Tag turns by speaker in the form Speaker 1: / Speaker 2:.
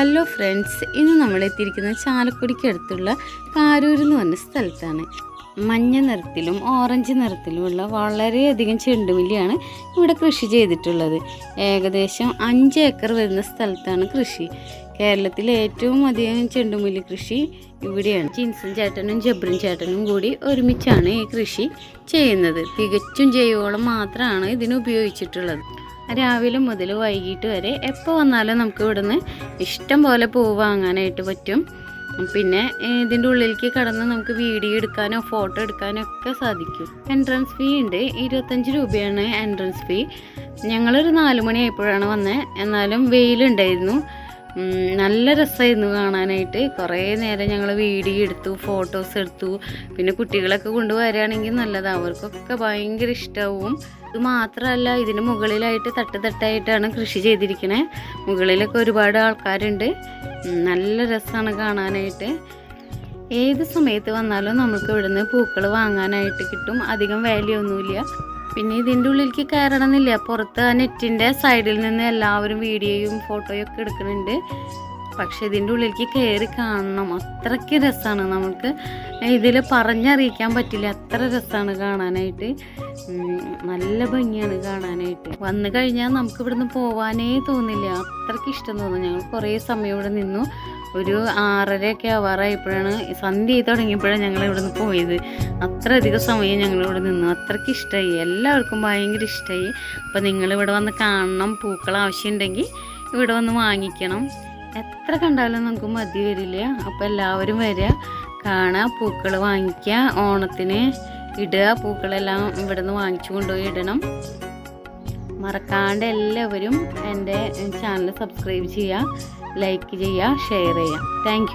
Speaker 1: Hello friends ഇന്ന് നമ്മൾ എത്തിയിരിക്കുന്നത് ചാലക്കുടിക്ക് അടുത്തുള്ള കാരൂർ എന്ന് പറഞ്ഞ സ്ഥലത്താണ്. മഞ്ഞ നിറത്തിലും ഓറഞ്ച് നിറത്തിലുമുള്ള വളരെയധികം ചെണ്ടുമല്ലിയാണ് ഇവിടെ കൃഷി ചെയ്തിട്ടുള്ളത്. ഏകദേശം അഞ്ച് ഏക്കർ വരുന്ന സ്ഥലത്താണ് കൃഷി. കേരളത്തിലെ ഏറ്റവും അധികം ചെണ്ടുമല്ലി കൃഷി ഇവിടെയാണ്. ജിൻസൻ ചേട്ടനും ജബ്രിൻ ചേട്ടനും കൂടി ഒരുമിച്ചാണ് ഈ കൃഷി ചെയ്യുന്നത്. തികച്ചും ജൈവവളം മാത്രമാണ് ഇതിന് ഉപയോഗിച്ചിട്ടുള്ളത്. രാവിലെ മുതൽ വൈകിട്ട് വരെ എപ്പോൾ വന്നാലും നമുക്ക് ഇവിടുന്ന് ഇഷ്ടം പോലെ പൂവ് വാങ്ങാനായിട്ട് പറ്റും. പിന്നെ ഇതിന്റെ ഉള്ളിലേക്ക് കടന്ന് നമുക്ക് വീഡിയോ എടുക്കാനോ ഫോട്ടോ എടുക്കാനോ ഒക്കെ സാധിക്കും. എൻട്രൻസ് ഫീ ഉണ്ട്. ഇരുപത്തഞ്ച് രൂപയാണ് എൻട്രൻസ് ഫീ ഞങ്ങളൊരു നാല് മണിയായപ്പോഴാണ് വന്നത് എന്നാലും വെയിലുണ്ടായിരുന്നു. നല്ല രസമായിരുന്നു കാണാനായിട്ട്. കുറേ നേരം ഞങ്ങൾ വീഡിയോ എടുത്തു ഫോട്ടോസ് എടുത്തു. പിന്നെ കുട്ടികളൊക്കെ കൊണ്ടുവരികയാണെങ്കിൽ നല്ലതാണ് അവർക്കൊക്കെ ഭയങ്കര ഇഷ്ടവും. ഇത് മാത്രമല്ല ഇതിന് മുകളിലായിട്ട് തട്ട് തട്ടായിട്ടാണ് കൃഷി ചെയ്തിരിക്കണേ. മുകളിലൊക്കെ ഒരുപാട് ആൾക്കാരുണ്ട്. നല്ല രസമാണ് കാണാനായിട്ട്. ഏത് സമയത്ത് വന്നാലും നമുക്ക് ഇവിടുന്ന് പൂക്കൾ വാങ്ങാനായിട്ട് കിട്ടും. അധികം വാല്യൂ ഒന്നുമില്ല. പിന്നെ ഇതിന്റെ ഉള്ളിലേക്ക് കയറണമെന്നില്ല. പുറത്ത് ആ നെറ്റിന്റെ സൈഡിൽ നിന്ന് എല്ലാവരും വീഡിയോയും ഫോട്ടോയും ഒക്കെ എടുക്കുന്നുണ്ട്. പക്ഷെ ഇതിന്റെ ഉള്ളിലേക്ക് കയറി കാണണം. അത്രയ്ക്ക് രസമാണ് നമുക്ക് ഇതിൽ പറഞ്ഞറിയിക്കാൻ പറ്റില്ല. അത്ര രസമാണ് കാണാനായിട്ട്. നല്ല ഭംഗിയാണ് കാണാനായിട്ട്. വന്നു കഴിഞ്ഞാൽ നമുക്ക് ഇവിടുന്ന് പോവാനേ തോന്നില്ല. അത്രയ്ക്ക് ഇഷ്ടം തോന്നുന്നു ഞങ്ങൾ കുറേ സമയം ഇവിടെ നിന്നു. ഒരു ആറരയൊക്കെ ആവാറായപ്പോഴാണ് സന്ധ്യ ചെയ്ത് തുടങ്ങിയപ്പോഴാണ് ഞങ്ങൾ ഇവിടുന്ന് പോയത്. അത്രയധികം സമയം ഞങ്ങൾ ഇവിടെ നിന്നു. അത്രയ്ക്ക് ഇഷ്ടമായി. എല്ലാവർക്കും ഭയങ്കര ഇഷ്ടമായി. അപ്പോൾ നിങ്ങളിവിടെ വന്ന് കാണണം. പൂക്കൾ ആവശ്യമുണ്ടെങ്കിൽ ഇവിടെ വന്ന് വാങ്ങിക്കണം. എത്ര കണ്ടാലും നമുക്ക് മതി വരില്ല. അപ്പോൾ എല്ലാവരും വരിക കാണുക പൂക്കൾ വാങ്ങിക്കുക ഓണത്തിന് ഇടുക പൂക്കളെല്ലാം ഇവിടെ നിന്ന് വാങ്ങിച്ചു കൊണ്ടുപോയി ഇടണം. മറക്കാണ്ട് എല്ലാവരും എന്റെ ചാനൽ സബ്സ്ക്രൈബ് ചെയ്യുക ലൈക്ക് ചെയ്യുക ഷെയർ ചെയ്യുക. താങ്ക്